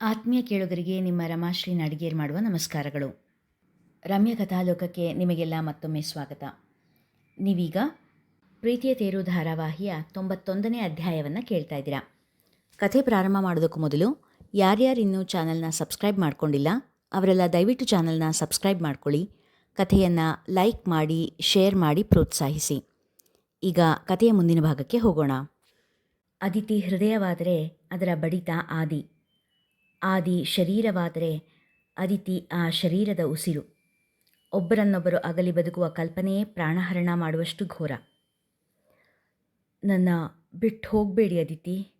ಆತ್ಮೀಯ ಕೇಳುಗರಿಗೆ ನಿಮ್ಮ ರಮಾಶ್ರೀ ನಡಿಗೇರ್ ಮಾಡುವ ನಮಸ್ಕಾರಗಳು. ರಮ್ಯ ಕಥಾಲೋಕಕ್ಕೆ ನಿಮಗೆಲ್ಲ ಮತ್ತೊಮ್ಮೆ ಸ್ವಾಗತ. ನೀವೀಗ ಪ್ರೀತಿಯ ತೇರು ಧಾರಾವಾಹಿಯ ತೊಂಬತ್ತೊಂದನೇ ಅಧ್ಯಾಯವನ್ನು ಕೇಳ್ತಾ ಇದ್ದೀರಾ. ಕಥೆ ಪ್ರಾರಂಭ ಮಾಡೋದಕ್ಕೂ ಮೊದಲು ಯಾರ್ಯಾರು ಇನ್ನೂ ಚಾನಲ್ನ ಸಬ್ಸ್ಕ್ರೈಬ್ ಮಾಡ್ಕೊಂಡಿಲ್ಲ, ಅವರೆಲ್ಲ ದಯವಿಟ್ಟು ಚಾನಲ್ನ ಸಬ್ಸ್ಕ್ರೈಬ್ ಮಾಡ್ಕೊಳ್ಳಿ. ಕಥೆಯನ್ನು ಲೈಕ್ ಮಾಡಿ, ಶೇರ್ ಮಾಡಿ, ಪ್ರೋತ್ಸಾಹಿಸಿ. ಈಗ ಕಥೆಯ ಮುಂದಿನ ಭಾಗಕ್ಕೆ ಹೋಗೋಣ. ಅದಿತಿ ಹೃದಯವಾದರೆ ಅದರ ಬಡಿತ ಆದಿ. ಆದಿ ಶರೀರವಾದರೆ ಅದಿತಿ ಆ ಶರೀರದ ಉಸಿರು. ಒಬ್ಬರನ್ನೊಬ್ಬರು ಅಗಲಿ ಬದುಕುವ ಕಲ್ಪನೆಯೇ ಪ್ರಾಣಹರಣ ಮಾಡುವಷ್ಟು ಘೋರ. ನನ್ನ ಬಿಟ್ಟು ಹೋಗಬೇಡಿ ಅದಿತಿ.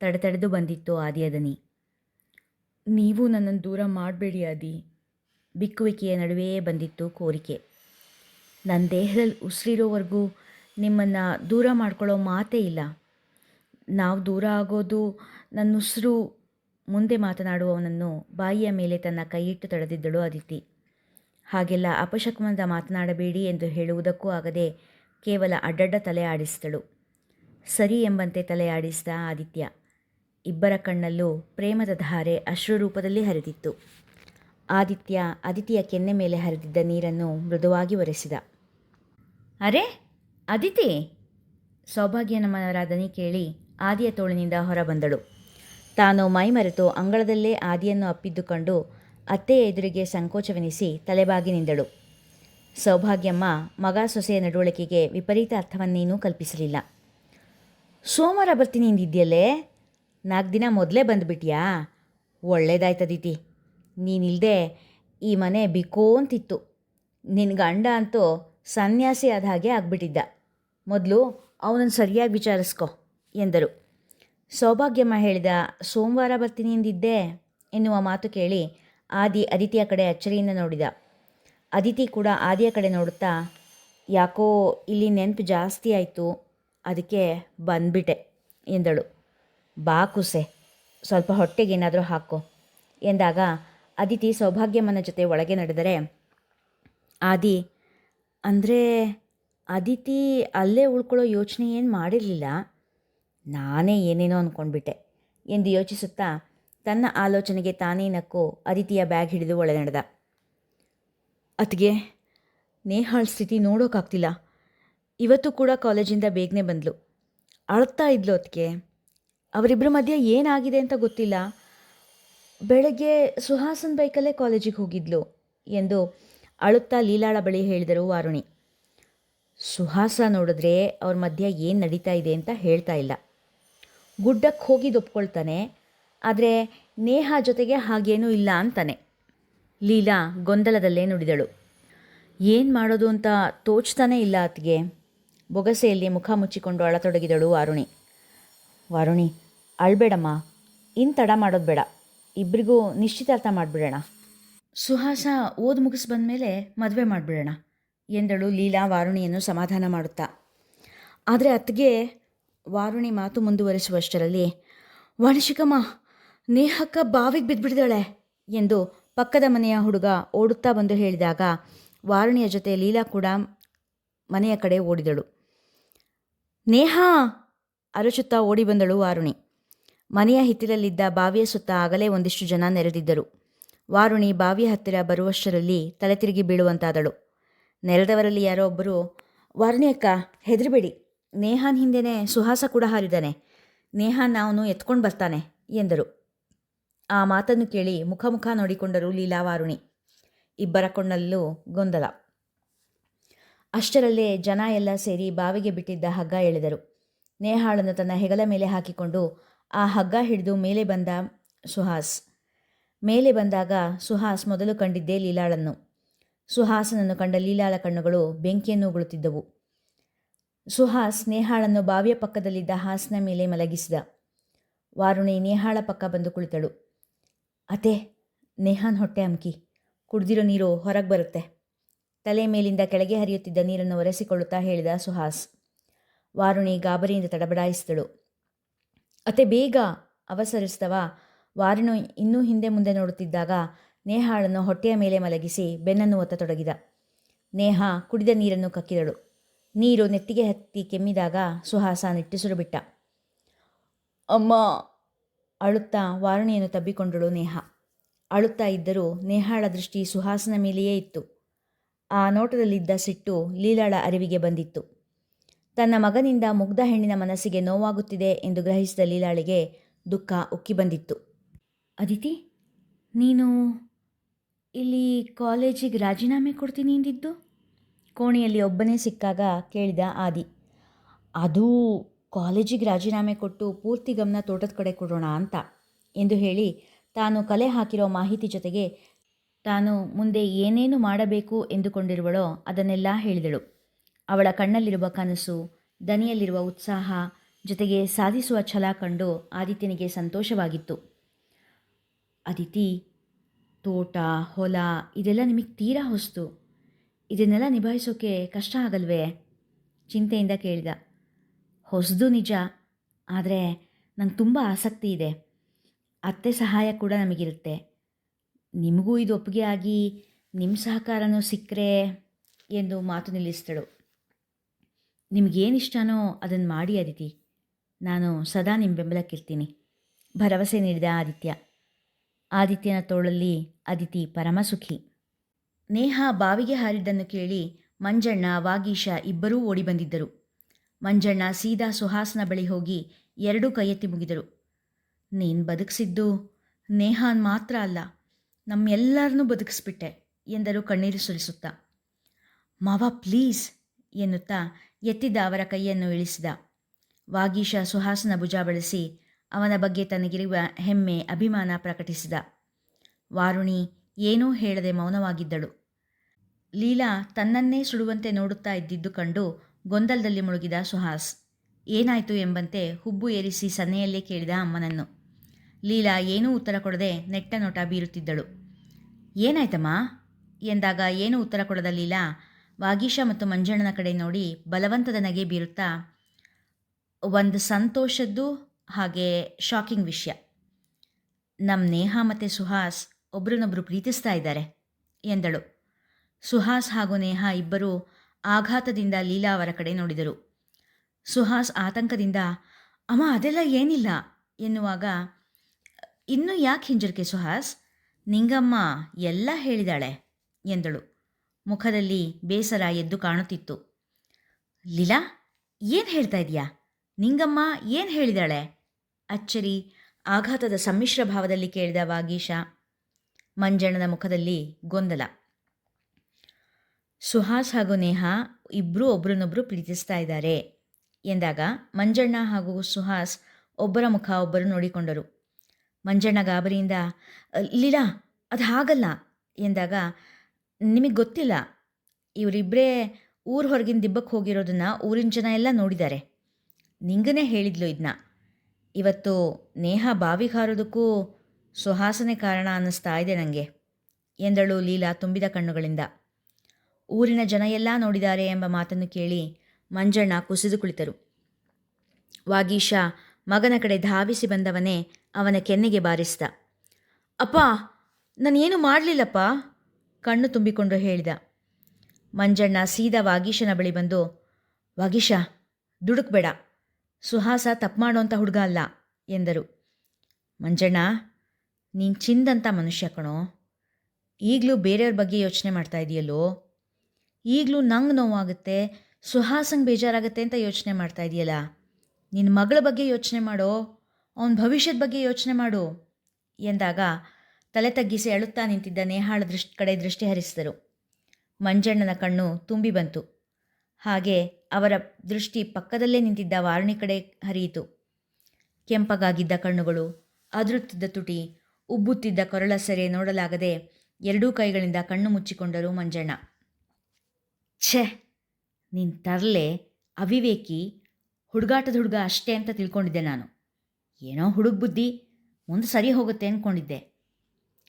ತಡೆತಡೆದು ಬಂದಿತ್ತು ಆದಿಯ ದನಿ ನೀವು ನನ್ನನ್ನು ದೂರ ಮಾಡಬೇಡಿ ಆದಿ. ಬಿಕ್ಕುವಿಕೆಯ ನಡುವೆಯೇ ಬಂದಿತ್ತು ಕೋರಿಕೆ. ನನ್ನ ದೇಹದಲ್ಲಿ ಉಸಿರಿರೋವರೆಗೂ ನಿಮ್ಮನ್ನು ದೂರ ಮಾಡ್ಕೊಳ್ಳೋ ಮಾತೇ ಇಲ್ಲ. ನಾವು ದೂರ ಆಗೋದು ನನ್ನ ಉಸಿರು ಮುಂದೆ ಮಾತನಾಡುವವನನ್ನು ಬಾಯಿಯ ಮೇಲೆ ತನ್ನ ಕೈಯಿಟ್ಟು ತಡೆದಿದ್ದಳು ಅದಿತಿ ಹಾಗೆಲ್ಲ ಅಪಶಕುನದ ಮಾತನಾಡಬೇಡಿ ಎಂದು ಹೇಳುವುದಕ್ಕೂ ಆಗದೆ ಕೇವಲ ಅಡ್ಡಡ್ಡ ತಲೆ ಆಡಿಸಿದಳು. ಸರಿ ಎಂಬಂತೆ ತಲೆ ಆಡಿಸಿದ ಆದಿತ್ಯ. ಇಬ್ಬರ ಕಣ್ಣಲ್ಲೂ ಪ್ರೇಮದ ಧಾರೆ ಅಶ್ರು ರೂಪದಲ್ಲಿ ಹರಿದಿತ್ತು. ಆದಿತ್ಯ ಅದಿತಿಯ ಕೆನ್ನೆ ಮೇಲೆ ಹರಿದಿದ್ದ ನೀರನ್ನು ಮೃದುವಾಗಿ ಒರೆಸಿದ. ಅರೆ ಅದಿತಿ ಸೌಭಾಗ್ಯನಮ್ಮನವರ ದನಿ ಕೇಳಿ ಆದಿಯ ತೋಳಿನಿಂದ ಹೊರಬಂದಳು ತಾನು ಮೈಮರೆತು ಅಂಗಳದಲ್ಲೇ ಆದಿಯನ್ನು ಅಪ್ಪಿದ್ದುಕೊಂಡು ಅತ್ತೆಯ ಎದುರಿಗೆ ಸಂಕೋಚವೆನಿಸಿ ತಲೆಬಾಗಿ ನಿಂದಳು. ಸೌಭಾಗ್ಯಮ್ಮ, ಮಗ ಸೊಸೆಯ ನಡವಳಿಕೆಗೆ ವಿಪರೀತ ಅರ್ಥವನ್ನೇನೂ ಕಲ್ಪಿಸಲಿಲ್ಲ. ಸೋಮವಾರ ಬರ್ತೀನಿ ಇಂದಿದ್ಯಲ್ಲೇ ನಾಲ್ಕು ದಿನ ಮೊದಲೇ ಬಂದುಬಿಟ್ಯಾ? ಒಳ್ಳೇದಾಯ್ತದೀತಿ ನೀನಿಲ್ಲದೆ ಈ ಮನೆ ಬಿಕೋಂತಿತ್ತು ನಿನ್ನ ಗಂಡ ಅಂತೂ ಸನ್ಯಾಸಿ ಆದ ಹಾಗೆ ಆಗ್ಬಿಟ್ಟಿದ್ದ. ಮೊದಲು ಅವನನ್ನು ಸರಿಯಾಗಿ ವಿಚಾರಿಸ್ಕೊ, ಎಂದರು. ಸೌಭಾಗ್ಯಮ್ಮ ಹೇಳಿದ, ಸೋಮವಾರ ಬರ್ತೀನಿ ಎಂದಿದ್ದೆ? ಎನ್ನುವ ಮಾತು ಕೇಳಿ ಆದಿ ಅದಿತಿಯ ಕಡೆ ಅಚ್ಚರಿಯಿಂದ ನೋಡಿದ. ಅದಿತಿ ಕೂಡ ಆದಿಯ ಕಡೆ ನೋಡುತ್ತಾ, ಯಾಕೋ ಇಲ್ಲಿ ನೆನಪು ಜಾಸ್ತಿ ಆಯಿತು, ಅದಕ್ಕೆ ಬಂದ್ಬಿಟ್ಟೆ, ಎಂದಳು. ಬಾ ಕುಸೆ, ಸ್ವಲ್ಪ ಹೊಟ್ಟೆಗೇನಾದರೂ ಹಾಕೋ, ಎಂದಾಗ ಅದಿತಿ ಸೌಭಾಗ್ಯಮ್ಮನ ಜೊತೆ ಒಳಗೆ ನಡೆದರೆ, ಆದಿ, ಅಂದರೆ ಅದಿತಿ ಅಲ್ಲೇ ಉಳ್ಕೊಳ್ಳೋ ಯೋಚನೆ ಏನು ಮಾಡಿರಲಿಲ್ಲ? ನಾನೇ ಏನೇನೋ ಅಂದ್ಕೊಂಡ್ಬಿಟ್ಟೆ ಎಂದು ಯೋಚಿಸುತ್ತಾ ತನ್ನ ಆಲೋಚನೆಗೆ ತಾನೇ ನಕ್ಕು ಅದಿತಿಯ ಬ್ಯಾಗ್ ಹಿಡಿದು ಒಳ ನಡೆದ ಅತ್ಗೆ ನೇಹಾಳ್ ಸ್ಥಿತಿ ನೋಡೋಕ್ಕಾಗ್ತಿಲ್ಲ ಇವತ್ತು ಕೂಡ ಕಾಲೇಜಿಂದ ಬೇಗನೆ ಬಂದಳು ಅಳ್ತಾ ಇದ್ಲು ಅದಕ್ಕೆ ಅವರಿಬ್ಬರ ಮಧ್ಯೆ ಏನಾಗಿದೆ ಅಂತ ಗೊತ್ತಿಲ್ಲ. ಬೆಳಗ್ಗೆ ಸುಹಾಸನ್ ಬೈಕಲ್ಲೇ ಕಾಲೇಜಿಗೆ ಹೋಗಿದ್ಲು ಎಂದು ಅಳುತ್ತಾ ಲೀಲಾಳ ಬಳಿ ಹೇಳಿದರು ವಾರುಣಿ. ಸುಹಾಸ ನೋಡಿದ್ರೆ ಅವ್ರ ಮಧ್ಯೆ ಏನು ನಡೀತಾ ಇದೆ ಅಂತ ಹೇಳ್ತಾ ಇಲ್ಲ. ಗುಡ್ಡಕ್ಕೆ ಹೋಗಿ ದೊಪ್ಕೊಳ್ತಾನೆ. ಆದರೆ ನೇಹ ಜೊತೆಗೆ ಹಾಗೇನೂ ಇಲ್ಲ ಅಂತಾನೆ. ಲೀಲಾ ಗೊಂದಲದಲ್ಲೇ ನುಡಿದಳು. ಏನು ಮಾಡೋದು ಅಂತ ತೋಚ್ತಾನೆ ಇಲ್ಲ ಆತ್ಗೆ ಬೊಗಸೆಯಲ್ಲಿ ಮುಖ ಮುಚ್ಚಿಕೊಂಡು ಅಳತೊಡಗಿದಳು ವಾರುಣಿ. ವಾರುಣಿ, ಅಳ್ಬೇಡಮ್ಮ. ಇನ್ನು ತಡ ಮಾಡೋದು ಬೇಡ. ಇಬ್ಬರಿಗೂ ನಿಶ್ಚಿತಾರ್ಥ ಮಾಡಿಬಿಡೋಣ. ಸುಹಾಸ ಓದು ಮುಗಿಸ್ ಬಂದಮೇಲೆ ಮದುವೆ ಮಾಡಿಬಿಡೋಣ ಎಂದಳು ಲೀಲಾ ವಾರುಣಿಯನ್ನು ಸಮಾಧಾನ ಮಾಡುತ್ತಾ. ಆದರೆ ಅತ್ತಿಗೆ ವಾರುಣಿ ಮಾತು ಮುಂದುವರಿಸುವಷ್ಟರಲ್ಲಿ ವಾಣಿಶಿಕಮ್ಮ ನೇಹಕ್ಕ ಬಾವಿಗೆ ಬಿದ್ದುಬಿಡ್ದಾಳೆ ಎಂದು ಪಕ್ಕದ ಮನೆಯ ಹುಡುಗ ಓಡುತ್ತಾ ಬಂದು ಹೇಳಿದಾಗ ವಾರುಣಿಯ ಜೊತೆ ಲೀಲಾ ಕೂಡ ಮನೆಯ ಕಡೆ ಓಡಿದಳು. ನೇಹ! ಅರಚುತ್ತಾ ಓಡಿ ಬಂದಳು ವಾರುಣಿ. ಮನೆಯ ಹಿತ್ತಿಲಲ್ಲಿದ್ದ ಬಾವಿಯ ಸುತ್ತ ಆಗಲೇ ಒಂದಿಷ್ಟು ಜನ ನೆರೆದಿದ್ದರು. ವಾರುಣಿ ಬಾವಿಯ ಹತ್ತಿರ ಬರುವಷ್ಟರಲ್ಲಿ ತಲೆ ತಿರುಗಿ ಬೀಳುವಂತಾದಳು. ನೆರೆದವರಲ್ಲಿ ಯಾರೋ ಒಬ್ಬರು, ವಾರುಣಿ ಅಕ್ಕ, ಹೆದರಬೇಡಿ. ನೇಹಾನ್ ಹಿಂದೆನೆ ಸುಹಾಸ ಕೂಡ ಹಾರಿದ್ದಾನೆ. ನೇಹಾನ್ ಅವನು ಎತ್ಕೊಂಡು ಬರ್ತಾನೆ ಎಂದರು. ಆ ಮಾತನ್ನು ಕೇಳಿ ಮುಖ ಮುಖ ನೋಡಿಕೊಂಡರು ಲೀಲಾ ವಾರುಣಿ ಇಬ್ಬರ ಕೊಂಡಲ್ಲೂ ಗೊಂದಲ. ಅಷ್ಟರಲ್ಲೇ ಜನ ಎಲ್ಲ ಸೇರಿ ಬಾವಿಗೆ ಬಿಟ್ಟಿದ್ದ ಹಗ್ಗ ಎಳೆದರು. ನೇಹಾಳನ್ನು ತನ್ನ ಹೆಗಲ ಮೇಲೆ ಹಾಕಿಕೊಂಡು ಆ ಹಗ್ಗ ಹಿಡಿದು ಮೇಲೆ ಬಂದ ಸುಹಾಸ್. ಮೇಲೆ ಬಂದಾಗ ಸುಹಾಸ್ ಮೊದಲು ಕಂಡಿದ್ದೇ ಲೀಲಾಳನ್ನು. ಸುಹಾಸನನ್ನು ಕಂಡ ಲೀಲಾಳ ಕಣ್ಣುಗಳು ಬೆಂಕಿಯನ್ನು ಉಗುಳುತ್ತಿದ್ದವು ಸುಹಾಸ್ ನೇಹಾಳನ್ನು ಬಾವಿಯ ಪಕ್ಕದಲ್ಲಿದ್ದ ಹಾಸಿನ ಮೇಲೆ ಮಲಗಿಸಿದ. ವಾರುಣಿ ನೇಹಾಳ ಪಕ್ಕ ಬಂದು ಕುಳಿತಳು. ಅತೆ ನೇಹಾನ್ ಹೊಟ್ಟೆ ಅಮ್ಕಿ. ಕುಡ್ದಿರೋ ನೀರು ಹೊರಗೆ ಬರುತ್ತೆ. ತಲೆ ಮೇಲಿಂದ ಕೆಳಗೆ ಹರಿಯುತ್ತಿದ್ದ ನೀರನ್ನು ಒರೆಸಿಕೊಳ್ಳುತ್ತಾ ಹೇಳಿದ ಸುಹಾಸ್. ವಾರುಣಿ ಗಾಬರಿಯಿಂದ ತಡಬಡಾಯಿಸಿದಳು. ಅತೆ ಬೇಗ ಅವಸರಿಸಿದವ. ವಾರುಣಿ ಇನ್ನೂ ಹಿಂದೆ ಮುಂದೆ ನೋಡುತ್ತಿದ್ದಾಗ ನೇಹಾಳನ್ನು ಹೊಟ್ಟೆಯ ಮೇಲೆ ಮಲಗಿಸಿ ಬೆನ್ನನ್ನು ಒತ್ತತೊಡಗಿದ. ನೇಹಾ ಕುಡಿದ ನೀರನ್ನು ಕಕ್ಕಿದಳು. ನೀರು ನೆತ್ತಿಗೆ ಹತ್ತಿ ಕೆಮ್ಮಿದಾಗ ಸುಹಾಸ ನಿಟ್ಟುಸಿರು ಬಿಟ್ಟ ಅಮ್ಮ ಅಳುತ್ತಾ ವಾರುಣಿಯನ್ನು ತಬ್ಬಿಕೊಂಡಳು ನೇಹ. ಅಳುತ್ತಾ ಇದ್ದರೂ ನೇಹಾಳ ದೃಷ್ಟಿ ಸುಹಾಸನ ಮೇಲೆಯೇ ಇತ್ತು. ಆ ನೋಟದಲ್ಲಿದ್ದ ಸಿಟ್ಟು ಲೀಲಾಳ ಅರಿವಿಗೆ ಬಂದಿತ್ತು. ತನ್ನ ಮಗನಿಂದ ಮುಗ್ಧ ಹೆಣ್ಣಿನ ಮನಸ್ಸಿಗೆ ನೋವಾಗುತ್ತಿದೆ ಎಂದು ಗ್ರಹಿಸಿದ ಲೀಲಾಳಿಗೆ ದುಃಖ ಉಕ್ಕಿ ಬಂದಿತ್ತು. ಅದಿತಿ, ನೀನು ಇಲ್ಲಿ ಕಾಲೇಜಿಗೆ ರಾಜೀನಾಮೆ ಕೊಡ್ತೀನಿ ಎಂದಿದ್ದು? ಕೋಣೆಯಲ್ಲಿ ಒಬ್ಬನೇ ಸಿಕ್ಕಾಗ ಕೇಳಿದ ಆದಿ, ಅದು ಕಾಲೇಜಿಗೆ ರಾಜೀನಾಮೆ ಕೊಟ್ಟು ಪೂರ್ತಿ ಗಮನ ತೋಟದ ಕಡೆ ಕೊಡೋಣ ಅಂತ ಎಂದು ಹೇಳಿ ತಾನು ಕಲೆ ಹಾಕಿರೋ ಮಾಹಿತಿ ಜೊತೆಗೆ ತಾನು ಮುಂದೆ ಏನೇನು ಮಾಡಬೇಕು ಎಂದುಕೊಂಡಿರುವಳೋ ಅದನ್ನೆಲ್ಲ ಹೇಳಿದಳು. ಅವಳ ಕಣ್ಣಲ್ಲಿರುವ ಕನಸು, ದನಿಯಲ್ಲಿರುವ ಉತ್ಸಾಹ ಜೊತೆಗೆ ಸಾಧಿಸುವ ಛಲ ಕಂಡು ಆದಿತ್ಯನಿಗೆ ಸಂತೋಷವಾಗಿತ್ತು. ಅದಿತಿ, ತೋಟ, ಹೊಲ ಇದೆಲ್ಲ ನಿಮಗೆ ತೀರಾ ಹೊಸ್ತು. ಇದನ್ನೆಲ್ಲ ನಿಭಾಯಿಸೋಕೆ ಕಷ್ಟ ಆಗಲ್ವೇ? ಚಿಂತೆಯಿಂದ ಕೇಳಿದ. ಹೊಸದು ನಿಜ, ಆದರೆ ನಂಗೆ ತುಂಬ ಆಸಕ್ತಿ ಇದೆ. ಅತ್ತೆ ಸಹಾಯ ಕೂಡ ನಮಗಿರುತ್ತೆ. ನಿಮಗೂ ಇದು ಒಪ್ಪಿಗೆ ಆಗಿ ನಿಮ್ಮ ಸಹಕಾರನೂ ಸಿಕ್ಕರೆ ಎಂದು ಮಾತು ನಿಲ್ಲಿಸಿದಳು. ನಿಮಗೇನಿಷ್ಟನೋ ಅದನ್ನು ಮಾಡಿ ಅದಿತಿ. ನಾನು ಸದಾ ನಿಮ್ಮ ಬೆಂಬಲಕ್ಕಿರ್ತೀನಿ. ಭರವಸೆ ನೀಡಿದ ಆದಿತ್ಯ. ಆದಿತ್ಯನ ತೋಳಲ್ಲಿ ಅದಿತಿ ಪರಮಸುಖಿ. ನೇಹ ಬಾವಿಗೆ ಹಾರಿದ್ದನ್ನು ಕೇಳಿ ಮಂಜಣ್ಣ, ವಾಗೀಶ ಇಬ್ಬರೂ ಓಡಿ ಬಂದಿದ್ದರು ಮಂಜಣ್ಣ ಸೀದಾ ಸುಹಾಸನ ಬಳಿ ಹೋಗಿ ಎರಡೂ ಕೈಯೆತ್ತಿ ಮುಗಿದರು. ನೀನು ಬದುಕಿಸಿದ್ದು ನೇಹಾನ್ ಮಾತ್ರ ಅಲ್ಲ ನಮ್ಮೆಲ್ಲರನ್ನೂ ಬದುಕಿಸ್ಬಿಟ್ಟೆ, ಎಂದರು ಕಣ್ಣೀರು ಸುರಿಸುತ್ತಾ. ಮಾವ, ಪ್ಲೀಸ್, ಎನ್ನುತ್ತಾ ಎತ್ತಿದ್ದ ಅವರ ಕೈಯನ್ನು ಇಳಿಸಿದ. ವಾಗೀಶ ಸುಹಾಸನ ಭುಜ ಬಳಸಿ ಅವನ ಬಗ್ಗೆ ತನಗಿರುವ ಹೆಮ್ಮೆ, ಅಭಿಮಾನ ಪ್ರಕಟಿಸಿದ. ವಾರುಣಿ ಏನೂ ಹೇಳದೆ ಮೌನವಾಗಿದ್ದಳು. ಲೀಲಾ ತನ್ನನ್ನೇ ಸುಡುವಂತೆ ನೋಡುತ್ತಾ ಇದ್ದಿದ್ದು ಕಂಡು ಗೊಂದಲದಲ್ಲಿ ಮುಳುಗಿದ ಸುಹಾಸ್. ಏನಾಯಿತು ಎಂಬಂತೆ ಹುಬ್ಬು ಏರಿಸಿ ಸನ್ನೆಯಲ್ಲೇ ಕೇಳಿದ ಅಮ್ಮನನ್ನು. ಲೀಲಾ ಏನೂ ಉತ್ತರ ಕೊಡದೆ ನೆಟ್ಟ ನೋಟ ಬೀರುತ್ತಿದ್ದಳು. ಏನಾಯ್ತಮ್ಮ? ಎಂದಾಗ ಏನೂ ಉತ್ತರ ಕೊಡದ ಲೀಲಾ ವಾಗೀಶ ಮತ್ತು ಮಂಜಣ್ಣನ ಕಡೆ ನೋಡಿ ಬಲವಂತದ ನಗೆ ಬೀರುತ್ತಾ, ಒಂದು ಸಂತೋಷದ್ದು ಹಾಗೆ ಶಾಕಿಂಗ್ ವಿಷಯ. ನಮ್ಮ ನೇಹ ಮತ್ತು ಸುಹಾಸ್ ಒಬ್ರನ್ನೊಬ್ಬರು ಪ್ರೀತಿಸ್ತಾ ಇದ್ದಾರೆ, ಎಂದಳು. ಸುಹಾಸ್ ಹಾಗೂ ನೇಹಾ ಇಬ್ಬರೂ ಆಘಾತದಿಂದ ಲೀಲಾ ಅವರ ಕಡೆ ನೋಡಿದರು. ಸುಹಾಸ್ ಆತಂಕದಿಂದ, ಅಮ್ಮ, ಅದೆಲ್ಲ ಏನಿಲ್ಲ? ಎನ್ನುವಾಗ, ಇನ್ನೂ ಯಾಕೆ ಹಿಂಜರಿಕೆ ಸುಹಾಸ್? ನಿಂಗಮ್ಮ ಎಲ್ಲ ಹೇಳಿದಾಳೆ, ಎಂದಳು. ಮುಖದಲ್ಲಿ ಬೇಸರ ಎದ್ದು ಕಾಣುತ್ತಿತ್ತು. ಲೀಲಾ, ಏನು ಹೇಳ್ತಾ ಇದೀಯಾ ನಿಂಗಮ್ಮ ಏನು ಹೇಳಿದಾಳೆ? ಅಚ್ಚರಿ ಆಘಾತದ ಸಮ್ಮಿಶ್ರ ಭಾವದಲ್ಲಿ ಕೇಳಿದ ವಾಗೀಶ ಮಂಜಣ್ಣನ ಮುಖದಲ್ಲಿ ಗೊಂದಲ. ಸುಹಾಸ್ ಹಾಗೂ ನೇಹ ಇಬ್ಬರೂ ಒಬ್ರನ್ನೊಬ್ಬರು ಪ್ರೀತಿಸ್ತಾ ಇದ್ದಾರೆ ಎಂದಾಗ ಮಂಜಣ್ಣ ಹಾಗೂ ಸುಹಾಸ್ ಒಬ್ಬರ ಮುಖ ಒಬ್ಬರು ನೋಡಿಕೊಂಡರು. ಮಂಜಣ್ಣ ಗಾಬರಿಯಿಂದ, ಲೀಲಾ, ಅದು ಹಾಗಲ್ಲ ಎಂದಾಗ, ನಿಮಗೆ ಗೊತ್ತಿಲ್ಲ ಇವರಿಬ್ಬರೇ ಊರ ಹೊರಗಿನ ದಿಬ್ಬಕ್ಕೆ ಹೋಗಿರೋದನ್ನು ಊರಿನ ಜನ ಎಲ್ಲ ನೋಡಿದ್ದಾರೆ. ನಿಂಗನೇ ಹೇಳಿದ್ಲು ಇದನ್ನ ಇವತ್ತು ನೇಹ ಬಾವಿಗೆ ಹಾರೋದಕ್ಕೂ ಸುಹಾಸನೆ ಕಾರಣ ಅನ್ನಿಸ್ತಾ ಇದೆ ನನಗೆ ಎಂದಳು ಲೀಲಾ ತುಂಬಿದ ಕಣ್ಣುಗಳಿಂದ. ಊರಿನ ಜನ ಎಲ್ಲ ನೋಡಿದ್ದಾರೆ ಎಂಬ ಮಾತನ್ನು ಕೇಳಿ ಮಂಜಣ್ಣ ಕುಸಿದು ಕುಳಿತರು. ವಾಗೀಶ, ಮಗನ ಕಡೆ ಧಾವಿಸಿ ಬಂದವನೇ ಅವನ ಕೆನ್ನೆಗೆ ಬಾರಿಸಿದ. ಅಪ್ಪ, ನಾನೇನು ಮಾಡಲಿಲ್ಲಪ್ಪ? ಕಣ್ಣು ತುಂಬಿಕೊಂಡು ಹೇಳಿದ. ಮಂಜಣ್ಣ ಸೀದಾ ವಾಗೀಶನ ಬಳಿ ಬಂದು, ವಾಗೀಶ, ದುಡುಕ್ಬೇಡ. ಸುಹಾಸ ತಪ್ಪು ಮಾಡುವಂಥ ಹುಡುಗ ಅಲ್ಲ, ಎಂದರು. ಮಂಜಣ್ಣ ನೀನು ಚಿಂದಂತ ಮನುಷ್ಯ ಕಣೋ. ಈಗಲೂ ಬೇರೆಯವ್ರ ಬಗ್ಗೆ ಯೋಚನೆ ಮಾಡ್ತಾ ಇದೆಯಲ್ಲೋ. ಈಗಲೂ ನಂಗೆ ನೋವಾಗುತ್ತೆ, ಸುಹಾಸಂಗೆ ಬೇಜಾರಾಗುತ್ತೆ ಅಂತ ಯೋಚನೆ ಮಾಡ್ತಾ ಇದೆಯಲ್ಲ. ನಿನ್ನ ಮಗಳ ಬಗ್ಗೆ ಯೋಚನೆ ಮಾಡೋ, ಅವನ ಭವಿಷ್ಯದ ಬಗ್ಗೆ ಯೋಚನೆ ಮಾಡು ಎಂದಾಗ ತಲೆ ತಗ್ಗಿಸಿ ಅಳುತ್ತಾ ನಿಂತಿದ್ದ ನೇಹಾಳ ದೃಷ್ಟಿ ಕಡೆ ದೃಷ್ಟಿ ಹರಿಸಿದರು. ಮಂಜಣ್ಣನ ಕಣ್ಣು ತುಂಬಿ ಬಂತು. ಹಾಗೆ ಅವರ ದೃಷ್ಟಿ ಪಕ್ಕದಲ್ಲೇ ನಿಂತಿದ್ದ ವಾರಣಿ ಕಡೆ ಹರಿಯಿತು. ಕೆಂಪಗಾಗಿದ್ದ ಕಣ್ಣುಗಳು, ಅದೃತ್ತಿದ್ದ ತುಟಿ ಉಬ್ಬುತ್ತಿದ್ದ ಕೊರಳ ಸೆರೆ ನೋಡಲಾಗದೆ ಎರಡೂ ಕೈಗಳಿಂದ ಕಣ್ಣು ಮುಚ್ಚಿಕೊಂಡರು ಮಂಜಣ್ಣ. ಛೆ ನಿನ್ನ ತರಲೆ, ಅವಿವೇಕಿ, ಹುಡುಗಾಟದ ಹುಡುಗ ಅಷ್ಟೇ ಅಂತ ತಿಳ್ಕೊಂಡಿದ್ದೆ ನಾನು. ಏನೋ ಹುಡುಗ ಬುದ್ಧಿ, ಮುಂದೆ ಸರಿ ಹೋಗುತ್ತೆ ಅಂದ್ಕೊಂಡಿದ್ದೆ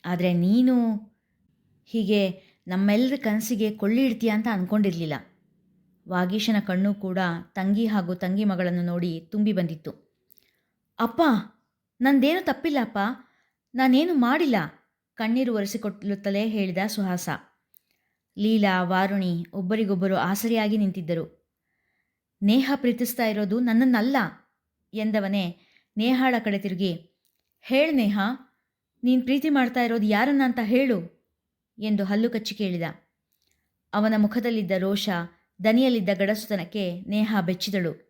ಆದರೆ ನೀನು ಹೀಗೆ ನಮ್ಮೆಲ್ಲರ ಕನಸಿಗೆ ಕೊಳ್ಳಿ ಇಡ್ತೀಯ ಅಂತ ಅಂದ್ಕೊಂಡಿರಲಿಲ್ಲ ವಾಗೀಶನ ಕಣ್ಣು ಕೂಡ ತಂಗಿ ಹಾಗೂ ತಂಗಿ ಮಗಳನ್ನು ನೋಡಿ ತುಂಬಿ ಬಂದಿತ್ತು. ಅಪ್ಪ, ನಂದೇನು ತಪ್ಪಿಲ್ಲ ಅಪ್ಪ? ನಾನೇನು ಮಾಡಿಲ್ಲ. ಕಣ್ಣೀರು ಒರೆಸಿಕೊಳ್ಳುತ್ತಲೇ ಹೇಳಿದ ಸುಹಾಸ. ಲೀಲಾ, ವಾರುಣಿ ಒಬ್ಬರಿಗೊಬ್ಬರು ಆಸರಿಯಾಗಿ ನಿಂತಿದ್ದರು. ನೇಹ ಪ್ರೀತಿಸ್ತಾ ಇರೋದು ನನ್ನನ್ನಲ್ಲ ಎಂದವನೇ ನೇಹಾಳ ಕಡೆ ತಿರುಗಿ, ಹೇಳು ನೇಹ, ನೀನು ಪ್ರೀತಿ ಮಾಡ್ತಾ ಇರೋದು ಯಾರನ್ನ ಅಂತ ಹೇಳು ಎಂದು ಹಲ್ಲು ಕಚ್ಚಿ ಕೇಳಿದ. ಅವನ ಮುಖದಲ್ಲಿದ್ದ ರೋಷ, ದನಿಯಲ್ಲಿದ್ದ ಗಡಸುತನಕ್ಕೆ ನೇಹ ಬೆಚ್ಚಿದಳು.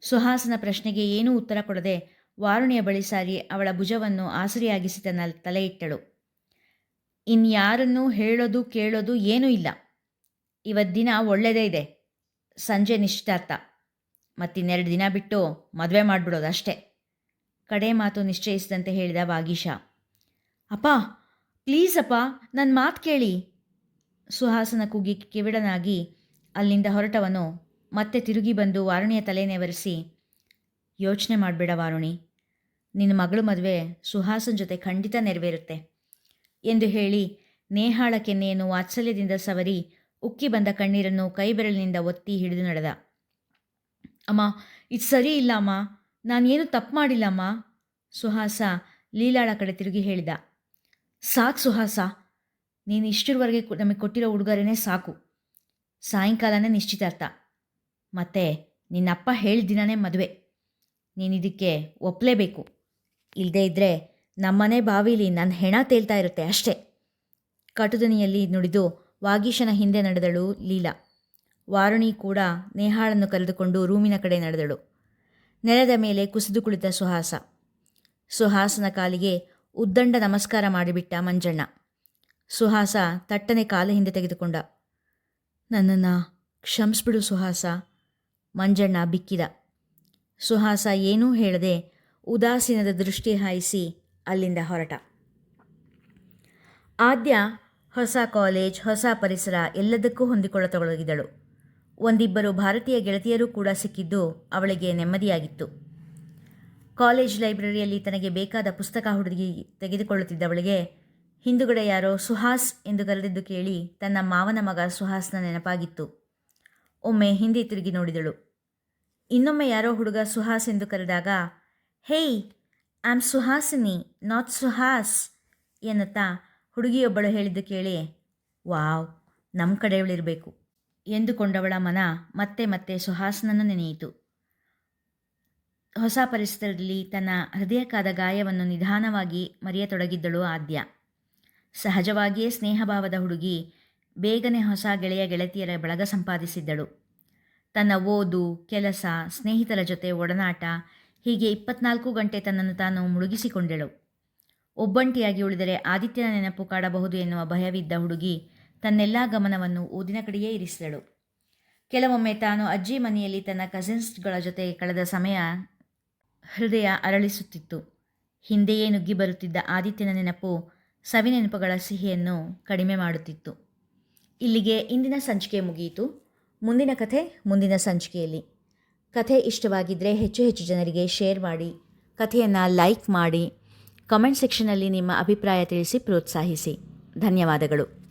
ಸುಹಾಸನ ಪ್ರಶ್ನೆಗೆ ಏನೂ ಉತ್ತರ ಕೊಡದೆ ವಾರುಣಿಯ ಬಳಿ ಸಾರಿ ಅವಳ ಭುಜವನ್ನು ಆಸರಿಯಾಗಿಸಿ ತನ್ನ ತಲೆಯಿಟ್ಟಳು. ಇನ್ಯಾರನ್ನು ಹೇಳೋದು ಕೇಳೋದು ಏನೂ ಇಲ್ಲ. ಇವತ್ತಿನ ಒಳ್ಳೆಯದೇ ಇದೆ. ಸಂಜೆ ನಿಶ್ಚಿತಾರ್ಥ. ಮತ್ತಿನ್ನೆರಡು ದಿನ ಬಿಟ್ಟು ಮದುವೆ ಮಾಡಿಬಿಡೋದು ಅಷ್ಟೇ. ಕಡೆ ಮಾತು ನಿಶ್ಚಯಿಸಿದಂತೆ ಹೇಳಿದ ವಾಗೀಶ. ಅಪ್ಪ, ಪ್ಲೀಸ್ ಅಪ್ಪ ನನ್ನ ಮಾತು ಕೇಳಿ. ಸುಹಾಸನ ಕೂಗಿ ಕಿವಿಡನಾಗಿ ಅಲ್ಲಿಂದ ಹೊರಟವನು ಮತ್ತೆ ತಿರುಗಿ ಬಂದು ವಾರುಣಿಯ ತಲೆನೆವರಿಸಿ ಯೋಚನೆ ಮಾಡಬೇಡ ವಾರುಣಿ ನಿನ್ನ ಮಗಳು ಮದುವೆ ಸುಹಾಸನ ಜೊತೆ ಖಂಡಿತ ನೆರವೇರುತ್ತೆ ಎಂದು ಹೇಳಿ ನೇಹಾಳ ಕೆನ್ನೆಯನ್ನು ವಾತ್ಸಲ್ಯದಿಂದ ಸವರಿ ಉಕ್ಕಿ ಬಂದ ಕಣ್ಣೀರನ್ನು ಕೈಬೆರಳಿನಿಂದ ಒತ್ತಿ ಹಿಡಿದು ನಡೆದ. ಅಮ್ಮ, ಇದು ಸರಿ ಇಲ್ಲ ಅಮ್ಮ. ನಾನೇನು ತಪ್ಪು ಮಾಡಿಲ್ಲ ಅಮ್ಮ? ಸುಹಾಸ ಲೀಲಾಳ ಕಡೆ ತಿರುಗಿ ಹೇಳಿದ. ಸಾಕು ಸುಹಾಸ. ನೀನು ಇಷ್ಟರವರೆಗೆ ನಮಗೆ ಕೊಟ್ಟಿರೋ ಉಡುಗೊರೆನೇ ಸಾಕು. ಸಾಯಂಕಾಲನೇ ನಿಶ್ಚಿತಾರ್ಥ. ಮತ್ತೆ ನಿನ್ನಪ್ಪ ಹೇಳಿದ ದಿನನೇ ಮದುವೆ. ನೀನಿದಕ್ಕೆ ಒಪ್ಪಲೇಬೇಕು ಇಲ್ಲದೇ ಇದ್ದರೆ ನಮ್ಮನೆ ಬಾವಿಲಿ ನನ್ನ ಹೆಣ ತೇಲ್ತಾ ಇರುತ್ತೆ ಅಷ್ಟೇ. ಕಟುದನಿಯಲ್ಲಿ ನುಡಿದು ವಾಗೀಶನ ಹಿಂದೆ ನಡೆದಳು ಲೀಲಾ. ವಾರುಣಿ ಕೂಡ ನೇಹಾಳನ್ನು ಕರೆದುಕೊಂಡು ರೂಮಿನ ಕಡೆ ನಡೆದಳು. ನೆಲದ ಮೇಲೆ ಕುಸಿದು ಕುಳಿತ ಸುಹಾಸ. ಸುಹಾಸನ ಕಾಲಿಗೆ ಉದ್ದಂಡ ನಮಸ್ಕಾರ ಮಾಡಿಬಿಟ್ಟ ಮಂಜಣ್ಣ. ಸುಹಾಸ ತಟ್ಟನೆ ಕಾಲ ಹಿಂದೆ ತೆಗೆದುಕೊಂಡ. ನನ್ನನ್ನು ಕ್ಷಮಿಸ್ಬಿಡು ಸುಹಾಸ. ಮಂಜಣ್ಣ ಬಿಕ್ಕಿದ. ಸುಹಾಸ ಏನೂ ಹೇಳದೆ ಉದಾಸೀನದ ದೃಷ್ಟಿ ಹಾಯಿಸಿ ಅಲ್ಲಿಂದ ಹೊರಟ. ಆದ್ಯ ಹೊಸ ಕಾಲೇಜ್, ಹೊಸ ಪರಿಸರ ಎಲ್ಲದಕ್ಕೂ ಹೊಂದಿಕೊಳ್ಳತೊಡಗಿದಳು. ಒಂದಿಬ್ಬರು ಭಾರತೀಯ ಗೆಳತಿಯರೂ ಕೂಡ ಸಿಕ್ಕಿದ್ದು ಅವಳಿಗೆ ನೆಮ್ಮದಿಯಾಗಿತ್ತು. ಕಾಲೇಜ್ ಲೈಬ್ರರಿಯಲ್ಲಿ ತನಗೆ ಬೇಕಾದ ಪುಸ್ತಕ ಹುಡುಗಿ ತೆಗೆದುಕೊಳ್ಳುತ್ತಿದ್ದವಳಿಗೆ, ಹಿಂದುಗಡೆ ಯಾರೋ ಸುಹಾಸ್ ಎಂದು ಕರೆದಿದ್ದು ಕೇಳಿ ತನ್ನ ಮಾವನ ಮಗ ಸುಹಾಸ್ನ ನೆನಪಾಗಿತ್ತು. ಒಮ್ಮೆ ಹಿಂದೆ ತಿರುಗಿ ನೋಡಿದಳು. ಇನ್ನೊಮ್ಮೆ ಯಾರೋ ಹುಡುಗ ಸುಹಾಸ್ ಎಂದು ಕರೆದಾಗ, hey am Suhasini not Suhas ಎನ್ನುತ್ತಾ ಹುಡುಗಿಯೊಬ್ಬಳು ಹೇಳಿದ್ದು ಕೇಳಿ, ವಾವ್ ನಮ್ಮ ಕಡೆಯವಳಿರಬೇಕು ಎಂದುಕೊಂಡವಳ ಮನ ಮತ್ತೆ ಮತ್ತೆ ಸುಹಾಸನನ್ನು ನೆನೆಯಿತು. ಹೊಸ ಪರಿಸರದಲ್ಲಿ ತನ್ನ ಹೃದಯಕ್ಕಾದ ಗಾಯವನ್ನು ನಿಧಾನವಾಗಿ ಮರೆಯತೊಡಗಿದ್ದಳು ಆದ್ಯ. ಸಹಜವಾಗಿಯೇ ಸ್ನೇಹಭಾವದ ಹುಡುಗಿ ಬೇಗನೆ ಹೊಸ ಗೆಳೆಯ ಗೆಳತಿಯರ ಬಳಗ ಸಂಪಾದಿಸಿದ್ದಳು. ತನ್ನ ಓದು, ಕೆಲಸ, ಸ್ನೇಹಿತರ ಜೊತೆ ಒಡನಾಟ, ಹೀಗೆ ಇಪ್ಪತ್ನಾಲ್ಕು ಗಂಟೆ ತನ್ನನ್ನು ತಾನು ಮುಳುಗಿಸಿಕೊಂಡಳು. ಒಬ್ಬಂಟಿಯಾಗಿ ಉಳಿದರೆ ಆದಿತ್ಯನ ನೆನಪು ಕಾಡಬಹುದು ಎನ್ನುವ ಭಯವಿದ್ದ ಹುಡುಗಿ ತನ್ನೆಲ್ಲ ಗಮನವನ್ನು ಓದಿನ ಕಡೆಯೇ ಇರಿಸಿದಳು. ಕೆಲವೊಮ್ಮೆ ತಾನು ಅಜ್ಜಿ ಮನೆಯಲ್ಲಿ ತನ್ನ ಕಸಿನ್ಸ್ಗಳ ಜೊತೆ ಕಳೆದ ಸಮಯ ಹೃದಯ ಅರಳಿಸುತ್ತಿತ್ತು. ಹಿಂದೆಯೇ ನುಗ್ಗಿ ಬರುತ್ತಿದ್ದ ಆದಿತ್ಯನ ನೆನಪು ಸವಿನೆನಪುಗಳ ಸಿಹಿಯನ್ನು ಕಡಿಮೆ ಮಾಡುತ್ತಿತ್ತು. ಇಲ್ಲಿಗೆ ಇಂದಿನ ಸಂಚಿಕೆ ಮುಗಿಯಿತು. ಮುಂದಿನ ಕಥೆ ಮುಂದಿನ ಸಂಚಿಕೆಯಲ್ಲಿ. ಕಥೆ ಇಷ್ಟವಾಗಿದ್ದರೆ ಹೆಚ್ಚು ಹೆಚ್ಚು ಜನರಿಗೆ ಶೇರ್ ಮಾಡಿ, ಕಥೆಯನ್ನು ಲೈಕ್ ಮಾಡಿ, ಕಮೆಂಟ್ ಸೆಕ್ಷನಲ್ಲಿ ನಿಮ್ಮ ಅಭಿಪ್ರಾಯ ತಿಳಿಸಿ ಪ್ರೋತ್ಸಾಹಿಸಿ. ಧನ್ಯವಾದಗಳು.